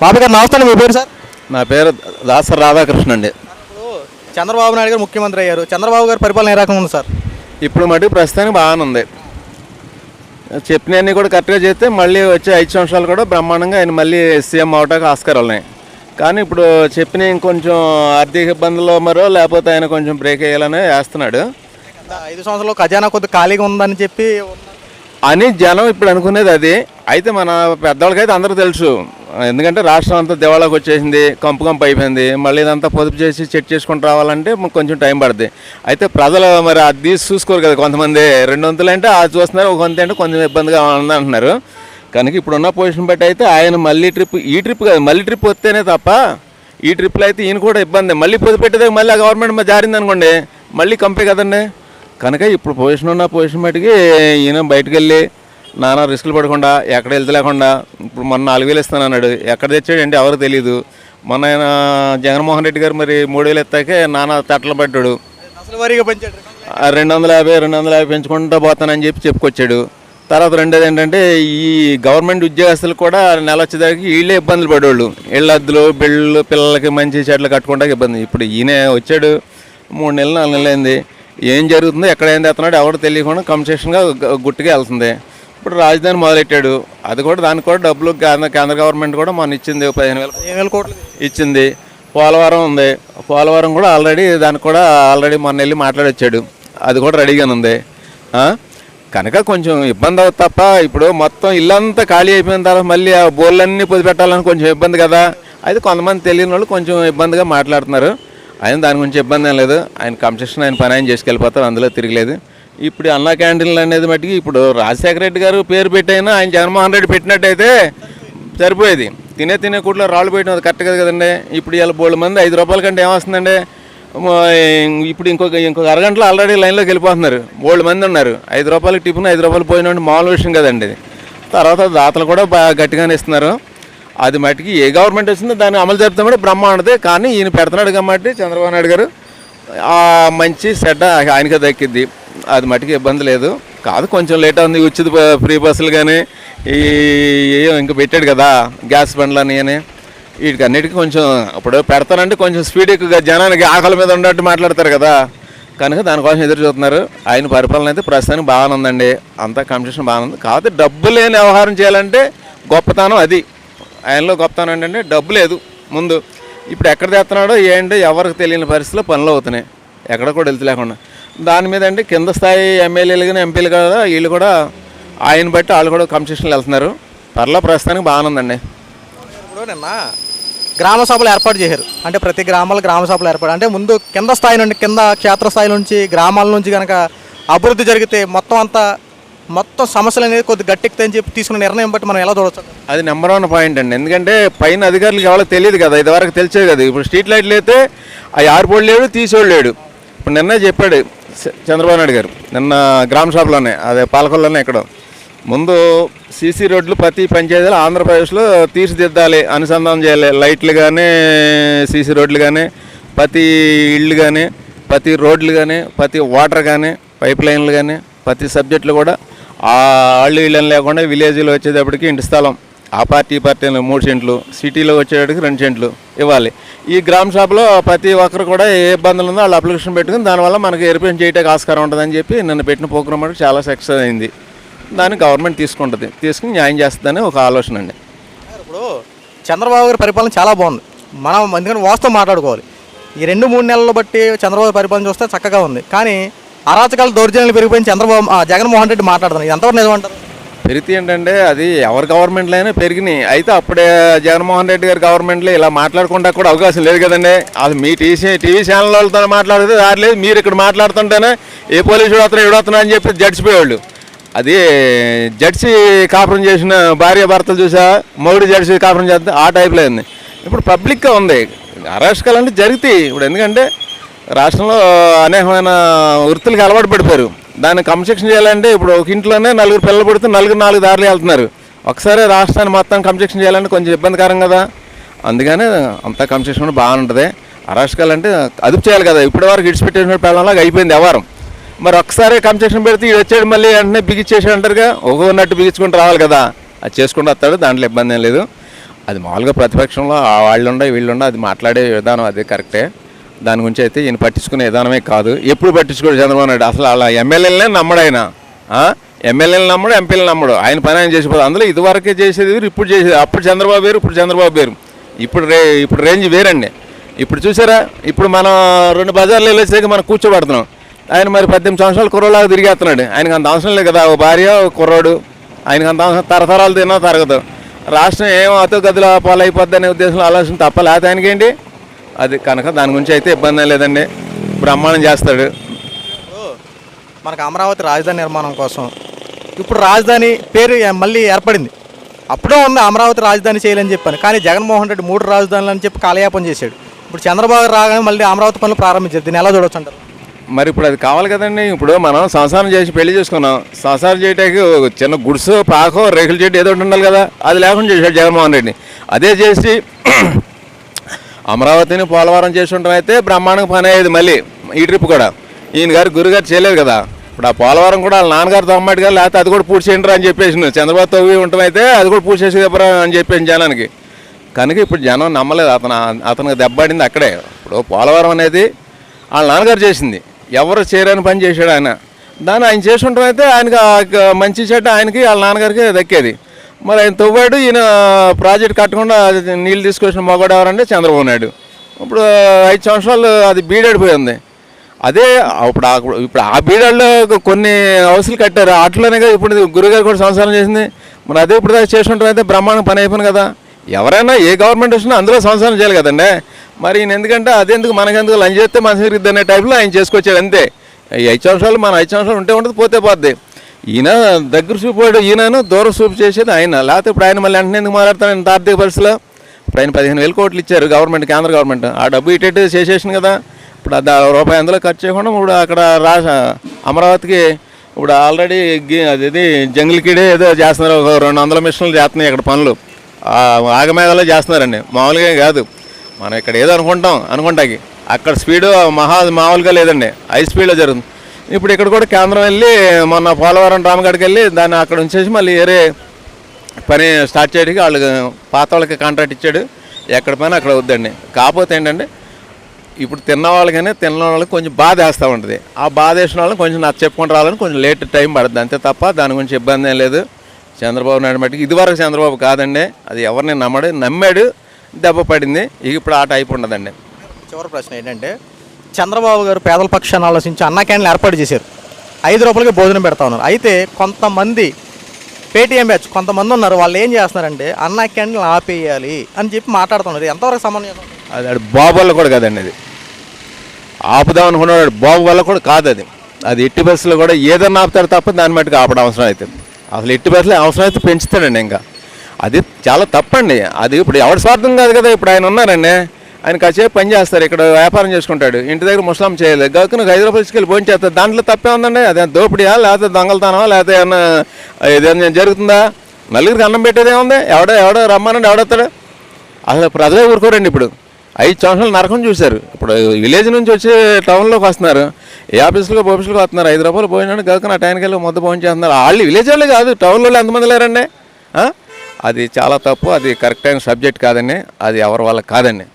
బాబు గారు నమస్తే మీ పేరు సార్? నా పేరు దాసరి రాధాకృష్ణ అండి. చంద్రబాబు నాయుడు గారు ముఖ్యమంత్రి అయ్యారు. చంద్రబాబు గారి పరిపాలన ఏ రకంగా ఉంది సార్? ఇప్పుడు మటుకు ప్రస్తుతానికి బాగానే ఉంది. చెప్పినవన్నీ కూడా కరెక్ట్గా చేస్తే మళ్ళీ వచ్చే ఐదు సంవత్సరాలు కూడా బ్రహ్మాండంగా ఆయన మళ్ళీ సీఎం అవటానికి ఆస్కారాలు ఉన్నాయి. కానీ ఇప్పుడు చెప్పిన ఇంకొంచెం ఆర్థిక ఇబ్బందుల్లో మరో లేకపోతే ఆయన కొంచెం బ్రేక్ వేయాలని వేస్తున్నాడు. ఐదు సంవత్సరాలు ఖజానా కొద్దిగా ఖాళీగా ఉందని చెప్పి అని జనం ఇప్పుడు అనుకునేది అది. అయితే మన పెద్దవాళ్ళకైతే అందరూ తెలుసు. ఎందుకంటే రాష్ట్రం అంతా దివాళాకి వచ్చేసింది కంపు కంపు అయిపోయింది. మళ్ళీ ఇదంతా పొదుపు చేసి చెక్ చేసుకుంటూ రావాలంటే కొంచెం టైం పడుతుంది అయితే ప్రజలు మరి అది చూసుకోరు కదా కొంతమంది. రెండు వంతులు అంటే అది చూస్తున్నారు ఒక వంతు అంటే కొంచెం ఇబ్బందిగా ఉంది అంటున్నారు. కనుక ఇప్పుడున్న పొజిషన్ బట్టి అయితే ఆయన మళ్ళీ ట్రిప్ ఈ ట్రిప్ కాదు మళ్ళీ ట్రిప్ వస్తేనే తప్ప ఈ ట్రిప్లో అయితే ఈయన కూడా ఇబ్బంది. మళ్ళీ పొదుపు పెట్టేదాకా మళ్ళీ ఆ గవర్నమెంట్ జారింది అనుకోండి మళ్ళీ కంపే కదండి. కనుక ఇప్పుడు పొజిషన్ ఉన్న పొజిషన్ బట్టికి ఈయన బయటకు వెళ్ళి నానా రిస్కులు పడకుండా ఎక్కడ వెళ్తే లేకుండా ఇప్పుడు మొన్న నాలుగు వేలు ఇస్తాను అన్నాడు. ఎక్కడ తెచ్చాడంటే ఎవరు తెలియదు మొన్న ఆయన జగన్మోహన్ రెడ్డి గారు మరి మూడు వేలు ఎత్తాకే నానా తట్టలు పడ్డాడు. రెండు వందల యాభై రెండు వందల యాభై పెంచుకుంటూ పోతానని చెప్పి చెప్పుకొచ్చాడు. తర్వాత రెండోది ఏంటంటే ఈ గవర్నమెంట్ ఉద్యోగస్తులు కూడా నెల వచ్చేదానికి వీళ్ళే ఇబ్బందులు పడేవాళ్ళు. ఇళ్ళ అద్దులు బిళ్ళు పిల్లలకి మంచి చెట్లు కట్టుకుంటా ఇబ్బంది. ఇప్పుడు ఈయన వచ్చాడు మూడు నెలలు నాలుగు నెలలు అయింది. ఏం జరుగుతుందో ఎక్కడ ఏం తెస్తున్నాడో ఎవరు తెలియకుండా కన్సెషన్గా గుట్టుగా వెళ్తుంది ఇప్పుడు రాజధాని మొదలెట్టాడు. అది కూడా దానికి కూడా డబ్బులు కేంద్ర కేంద్ర గవర్నమెంట్ కూడా మొన్న ఇచ్చింది పదిహేను వేల. పదిహేను వేల కోట్లు. ఇచ్చింది. పోలవరం ఉంది. పోలవరం కూడా ఆల్రెడీ దానికి కూడా ఆల్రెడీ మొన్న వెళ్ళి మాట్లాడొచ్చాడు. అది కూడా రెడీగానే ఉంది? కనుక కొంచెం ఇబ్బంది అవుతుంది తప్ప ఇప్పుడు మొత్తం ఇల్లంతా ఖాళీ అయిపోయిన తర్వాత మళ్ళీ ఆ బోర్లన్నీ పొది పెట్టాలని కొంచెం ఇబ్బంది కదా. అయితే కొంతమంది తెలియని వాళ్ళు కొంచెం ఇబ్బందిగా మాట్లాడుతున్నారు. ఆయన దాని గురించి ఇబ్బంది ఏం లేదు. ఆయన కన్స్ట్రక్షన్ ఆయన పని ఆయన చేసుకెళ్ళిపోతారు అందులో తిరగలేదు. ఇప్పుడు అన్న క్యాంటీన్లు అనేది మట్టికి ఇప్పుడు రాజశేఖర రెడ్డి గారు పేరు పెట్టైనా ఆయన జగన్మోహన్ రెడ్డి పెట్టినట్టయితే సరిపోయేది. తినే తినే కూట్లో రాళ్ళు పెట్టిన కరెక్ట్ కదా కదండి. ఇప్పుడు ఇలా బోళ్ళ మంది ఐదు రూపాయల కంటే ఏమొస్తుందండి? ఇప్పుడు ఇంకొక ఇంకొక అరగంటలో ఆల్రెడీ లైన్లోకి వెళ్ళిపోతున్నారు. బోళ్ళు మంది ఉన్నారు. ఐదు రూపాయలకి టిఫిన్ ఐదు రూపాయలు పోయినట్టు మామూలు విషయం కదండి ఇది. తర్వాత దాతలు కూడా బాగా గట్టిగానే ఇస్తున్నారు. అది మటుకి ఏ గవర్నమెంట్ వచ్చిందో దాన్ని అమలు జరుపుతాం కూడా బ్రహ్మాండదే. కానీ ఈయన పెడుతున్నాడు కాబట్టి చంద్రబాబు నాయుడు గారు మంచి సెడ్డ ఆయనకే దక్కిద్ది. అది మటుకు ఇబ్బంది లేదు. కాదు కొంచెం లేట్ ఉంది ఉచిత ఫ్రీ బస్సులు కానీ ఈ ఇంకా పెట్టాడు కదా గ్యాస్ బండ్లు అని అని. వీటికి అన్నిటికీ కొంచెం ఇప్పుడు పెడతానంటే కొంచెం స్పీడ్ ఎక్కువగా జనానికి ఆకలి మీద ఉన్నట్టు మాట్లాడతారు కదా. కనుక దానికోసం ఎదురు చూస్తున్నారు. ఆయన పరిపాలన అయితే ప్రస్తుతానికి బాగానే ఉందండి. అంతా కంపిటీషన్ బాగానే ఉంది. కాకపోతే డబ్బు లేని వ్యవహారం చేయాలంటే గొప్పతనం అది. ఆయనలో గొప్పతనం ఏంటంటే డబ్బు లేదు ముందు. ఇప్పుడు ఎక్కడ తెస్తున్నాడో ఏంటో ఎవరికి తెలియని పరిస్థితిలో పనులు అవుతున్నాయి. ఎక్కడ కూడా వెళ్తలేకుండా. దాని మీద అంటే కింద స్థాయి ఎమ్మెల్యేలు కానీ ఎంపీలు కదా వీళ్ళు కూడా ఆయన బట్టి వాళ్ళు కూడా కన్సెషన్లు వెళ్తున్నారు. పర్లా ప్రస్తుతానికి బాగానే ఉందండి. ఇప్పుడు నిన్న గ్రామ సభలు ఏర్పాటు చేశారు. అంటే ప్రతి గ్రామాలు గ్రామ సభలు ఏర్పాటు. అంటే ముందు కింద స్థాయి నుండి కింద క్షేత్ర స్థాయి నుంచి గ్రామాల నుంచి కనుక అభివృద్ధి జరిగితే మొత్తం అంతా మొత్తం సమస్యలు అనేది కొద్ది గట్టెక్కుతాయని చెప్పి తీసుకున్న నిర్ణయం బట్టి మనం ఎలా చూడవచ్చు అది నెంబర్ వన్ పాయింట్ అండి. ఎందుకంటే పైన అధికారులకు ఎవరో తెలియదు కదా ఇదివరకు తెలిసేది కదా. ఇప్పుడు స్ట్రీట్ లైట్లు అయితే ఆ ఆరిపోడు లేడు తీసేవాడు లేడు. ఇప్పుడు నిన్నే చెప్పాడు చంద్రబాబు నాయుడు గారు నిన్న గ్రామ షాప్లోనే అదే పాలకొల్లోనే ఎక్కడ. ముందు సీసీ రోడ్లు ప్రతి పంచాయతీలో ఆంధ్రప్రదేశ్లో తీర్చిదిద్దాలి అనుసంధానం చేయాలి. లైట్లు కానీ సీసీ రోడ్లు కానీ ప్రతి ఇళ్ళు కానీ ప్రతి రోడ్లు కానీ ప్రతి వాటర్ కానీ పైప్ లైన్లు కానీ ప్రతి సబ్జెక్టులు కూడా ఆ ఆళ్ళు ఇళ్ళని లేకుండా విలేజ్లో వచ్చేటప్పటికి ఇంటి స్థలం. ఆ పార్టీ పార్టీ మూడు సెంట్లు సిటీలో వచ్చేటికి రెండు సెంట్లు ఇవ్వాలి. ఈ గ్రామ సభలో ప్రతి ఒక్కరు కూడా ఏ ఇబ్బందులు ఉందో వాళ్ళు అప్లికేషన్ పెట్టుకుని దానివల్ల మనకి ఎరిపేషన్ చేయడానికి ఆస్కారం ఉంటుందని చెప్పి నన్ను పెట్టిన ప్రోగ్రామ్ అంటే చాలా సక్సెస్ అయింది. దాన్ని గవర్నమెంట్ తీసుకుంటుంది. తీసుకుని న్యాయం చేస్తుందని ఒక ఆలోచన అండి. ఇప్పుడు చంద్రబాబు గారి పరిపాలన చాలా బాగుంది. మనం ఎందుకంటే వాస్తవం మాట్లాడుకోవాలి. ఈ రెండు మూడు నెలలు బట్టి చంద్రబాబు పరిపాలన చూస్తే చక్కగా ఉంది. కానీ అరాచకాల దౌర్జన్యాలు పెరిగిపోయిన చంద్రబాబు ఆ, జగన్మోహన్ రెడ్డి మాట్లాడుతున్నాను ఇది ఎంతవరకు నిజమంటారు పెరిగితే ఏంటంటే అది ఎవరి గవర్నమెంట్లో అయినా పెరిగినాయి. అయితే అప్పుడే జగన్మోహన్ రెడ్డి గారి గవర్నమెంట్లో ఇలా మాట్లాడకుండా కూడా అవకాశం లేదు కదండి. అది మీ టీసీ టీవీ ఛానల్ వాళ్ళతో మాట్లాడితే దారి లేదు మీరు ఇక్కడ మాట్లాడుతుంటేనే ఏ పోలీసు వస్తున్నా ఎవడు వస్తున్నా అని చెప్పి జడ్చిపోయేవాళ్ళు అది జడ్సి కాపురం చేసిన భార్య భర్తలు చూసా మొగుడు జడ్సి కాపురం చేస్తే ఆ టైప్లో ఉంది. ఇప్పుడు పబ్లిక్గా ఉంది. అరాచకాలు అంటే జరుగుతాయి. ఇప్పుడు ఎందుకంటే రాష్ట్రంలో అనేకమైన వృత్తులకు అలవాటు పడిపోయారు. దాన్ని కంసెక్షన్ చేయాలంటే ఇప్పుడు ఒక ఇంట్లోనే నలుగురు పిల్లలు పుడితే నలుగురు నాలుగు దారులు వెళ్తున్నారు. ఒకసారి రాష్ట్రాన్ని మొత్తం కంసెక్షన్ చేయాలంటే కొంచెం ఇబ్బందికరం కదా. అందుకనే అంతా కంసెక్షన్ కూడా బాగుంటుంది అరాష్కాలంటే అదుపు చేయాలి కదా. ఇప్పటి వరకు ఇడిచిపెట్టేసిన పిల్లలాగా అయిపోయింది వ్యవహారం. మరి ఒకసారి కంసెక్షన్ పెడితే ఇది వచ్చాడు మళ్ళీ వెంటనే బిగించేసి అంటారుగా? ఒక్కొన్నట్టు బిగించుకుంటూ రావాలి కదా. అది చేసుకుంటూ వస్తాడు దాంట్లో ఇబ్బంది ఏం లేదు. అది మామూలుగా ప్రతిపక్షంలో ఆ వాళ్ళుండ వీళ్ళుండ అది మాట్లాడే విధానం అది కరెక్టే. దాని గురించి అయితే ఈయన పట్టించుకునే విధానమే కాదు. ఎప్పుడు పట్టించుకోడు చంద్రబాబు నాయుడు. అసలు అలా ఎమ్మెల్యేలనే నమ్మడు ఆయన. ఎమ్మెల్యేలు నమ్మడు ఎంపీలు నమ్మడు. ఆయన పని ఆయన చేసిపోదు అందులో ఇదివరకే చేసేది ఇప్పుడు చేసేది. అప్పుడు చంద్రబాబు వేరు ఇప్పుడు చంద్రబాబు వేరు. ఇప్పుడు రే ఇప్పుడు రేంజ్ వేరండి. ఇప్పుడు చూసారా? ఇప్పుడు మనం రెండు బజార్లు వెళ్ళేసరికి మనం కూర్చోబడుతున్నాం. ఆయన మరి పద్దెనిమిది సంవత్సరాలు కుర్రోలాగా తిరిగేస్తున్నాడు. ఆయనకు అంత అవసరం లేదు కదా. ఓ భార్య కుర్రోడు. ఆయనకు అంత అవసరం తరతరాలు తిన్నా తరగదు. రాష్ట్రం ఏం అతగదిలో పాలైపోద్ది అనే ఉద్దేశంలో ఆలోచన తప్ప లేకపోతే ఆయనకేంటి? అది కనుక దాని గురించి అయితే ఇబ్బంది లేదండి. బ్రహ్మాండం చేస్తాడు. మనకు అమరావతి రాజధాని నిర్మాణం కోసం. ఇప్పుడు రాజధాని పేరు మళ్ళీ ఏర్పడింది. అప్పుడే ఉంది అమరావతి రాజధాని చేయాలని చెప్పాను. కానీ జగన్మోహన్ రెడ్డి మూడు రాజధానులు అని చెప్పి కాలయాపన చేశాడు. ఇప్పుడు చంద్రబాబు రాగానే మళ్ళీ అమరావతి పనులు ప్రారంభించారు. దీన్ని ఎలా చూడొచ్చు అంటారు? మరి ఇప్పుడు అది కావాలి కదండి. ఇప్పుడు మనం సంసారం చేసి పెళ్ళి చేసుకున్నాం. సంసారం చేయటానికి ఒక చిన్న గుడిసో పాకో రేకుల చెట్టు ఏదో ఉండాలి కదా. అది లేకుండా చేశాడు జగన్మోహన్ రెడ్డి అదే చేసి అమరావతిని పోలవరం చేసి ఉండడం అయితే బ్రహ్మాండంగా పని అయ్యేది మళ్ళీ ఈ ట్రిప్ కూడా. ఈయన గారు గురుగారు చేయలేదు కదా. ఇప్పుడు ఆ పోలవరం కూడా వాళ్ళ నాన్నగారు తమ్మటి గారు లేకపోతే అది కూడా పూర్తి చేయండి అని చెప్పేసి చంద్రబాబు తవ్వి ఉండటం అయితే అది కూడా పూర్తి చేసి చెప్పరా అని చెప్పేసి జనానికి. కనుక ఇప్పుడు జనం నమ్మలేదు. అతను అతనికి దెబ్బడింది అక్కడే. ఇప్పుడు పోలవరం అనేది వాళ్ళ నాన్నగారు చేసింది. ఎవరు చేయరని పని చేశాడు ఆయన. దాన్ని ఆయన చేసి ఉండటం అయితే ఆయనకి మంచి చెడ్డ ఆయనకి వాళ్ళ నాన్నగారికి దక్కేది. మరి ఆయన తవ్వాడు ఈయన ప్రాజెక్ట్ కట్టకుండా అది నీళ్ళు తీసుకొచ్చిన మగవాడు ఎవరంటే చంద్రబాబు నాయుడు. ఇప్పుడు ఐదు సంవత్సరాలు అది బీడాడిపోయింది. అదే ఇప్పుడు ఇప్పుడు ఆ బీడాడులో కొన్ని హౌసులు కట్టారు. వాటిలోనే కదా ఇప్పుడు గురుగారు కూడా సంసారం చేసింది. మరి అదే ఇప్పుడు దాకా చేసి అయితే బ్రహ్మాండం పని అయిపోయింది కదా. ఎవరైనా ఏ గవర్నమెంట్ వచ్చినా అందులో సంసారం చేయాలి కదండి. మరి ఈయన ఎందుకంటే అదెందుకు మనకెందుకు లంచ్ చేస్తే మన సిరిద్ది అనే టైప్లో ఆయన చేసుకొచ్చాడు అంతే. ఐదు సంవత్సరాలు మన ఐదు సంవత్సరాలు ఉంటే ఉంటుంది పోతే పోద్ది. ఈయన దగ్గర చూపాడు ఈయనను దూరం చూపు చేసేది ఆయన. లేకపోతే ఇప్పుడు ఆయన మళ్ళీ వెంటనే ఎందుకు మాట్లాడతాను ఇంత ఆర్థిక పరిస్థితిలో? ఇప్పుడు ఆయన పదిహేను వేల కోట్లు ఇచ్చారు గవర్నమెంట్ కేంద్ర గవర్నమెంట్. ఆ డబ్బు ఇటు చేసేసింది కదా. ఇప్పుడు అది ఆ రూపాయి అందులో ఖర్చు చేయకుండా ఇప్పుడు అక్కడ రా అమరావతికి ఇప్పుడు ఆల్రెడీ అది జంగిల్కిడే ఏదో చేస్తున్నారు. ఒక రెండు వందల మిషన్లు చేస్తున్నాయి ఇక్కడ పనులు. ఆ చేస్తున్నారండి. మామూలుగా కాదు. మనం ఇక్కడ ఏదో అనుకుంటాం అనుకుంటాకి అక్కడ స్పీడు మహా మామూలుగా లేదండి. హై స్పీడ్లో జరుగుతుంది. ఇప్పుడు ఇక్కడ కూడా కేంద్రం వెళ్ళి మొన్న పోలవరం రామగడికి వెళ్ళి దాన్ని అక్కడ ఉంచేసి మళ్ళీ వేరే పని స్టార్ట్ చేయడానికి వాళ్ళు పాత వాళ్ళకి కాంట్రాక్ట్ ఇచ్చాడు. ఎక్కడ పని అక్కడ వద్దండి. కాకపోతే ఏంటంటే ఇప్పుడు తిన్న వాళ్ళకైనా తిన్న వాళ్ళకి కొంచెం బాధ వేస్తూ ఉంటుంది. ఆ బాధ వేసిన వాళ్ళని కొంచెం నాకు చెప్పుకుంటూ రావాలని కొంచెం లేట్ టైం పడుతుంది అంతే తప్ప దాని గురించి ఇబ్బంది ఏం లేదు. చంద్రబాబు నాయుడు మట్టికి ఇదివరకు చంద్రబాబు కాదండి. అది ఎవరిని నమ్మడు నమ్మాడు దెబ్బ పడింది. ఇప్పుడు ఆ టైప్ ఉండదండి. చివరి ప్రశ్న ఏంటంటే చంద్రబాబు గారు పేదల పక్షాన్ని ఆలోచించి అన్నా క్యాంటీన్లు ఏర్పాటు చేశారు. ఐదు రూపాయలకి భోజనం పెడతా ఉన్నారు. అయితే కొంతమంది పేటీఎం బ్యాచ్ కొంతమంది ఉన్నారు. వాళ్ళు ఏం చేస్తున్నారంటే అన్న క్యాన్లు ఆపేయాలి అని చెప్పి మాట్లాడుతున్నారు. ఎంతవరకు సమన్వయం? అది బాబు వల్ల కూడా కదండి అది. ఆపుదాం అనుకున్నాడు బాబు వల్ల కూడా కాదు అది. అది ఎట్టి బస్సులో కూడా ఏదన్నా ఆపుతారు తప్ప దాన్ని మట్టుకు ఆపడం అవసరం అవుతుంది అసలు ఎట్టి బస్సులో అవసరం అయితే పెంచుతాడండి ఇంకా. అది చాలా తప్పండి. అది ఇప్పుడు ఎవరి స్వార్థం కాదు కదా ఇప్పుడు ఆయన ఉన్నారండి. ఆయన కాసేపు పని చేస్తారు ఇక్కడ వ్యాపారం చేసుకుంటాడు. ఇంటి దగ్గర ముస్లాం చేయలేదు. గక్కున ఐదు రూపాయలు తీసుకెళ్ళి భోజనం చేస్తారు. దాంట్లో తప్పే ఉందండి? అదే దోపిడియా లేకపోతే దొంగలతానా లేకపోతే ఏమన్నా ఏదైనా జరుగుతుందా? నలుగురికి అన్నం పెట్టేదే ఉంది. ఎవడో ఎవడో రమ్మనండి ఎవడొస్తాడు అసలు ప్రజలే ఊరుకోరండి ఇప్పుడు. ఐదు సంవత్సరాలు నరకం చూశారు. ఇప్పుడు విలేజ్ నుంచి వచ్చి టౌన్లోకి వస్తున్నారు. ఏ ఆఫీసులకు ఆఫీసులకు వస్తున్నారు. ఐదు రూపాయలు పోయినాడు కాక నా టైంకి వెళ్ళి మొత్తం భోజనం చేస్తున్నారు. వాళ్ళు విలేజ్ వాళ్ళు కాదు టౌన్లో ఎంతమంది లేరండి? అది చాలా తప్పు. అది కరెక్ట్ అయిన సబ్జెక్ట్ కాదండి. అది ఎవరి వాళ్ళకి కాదండి.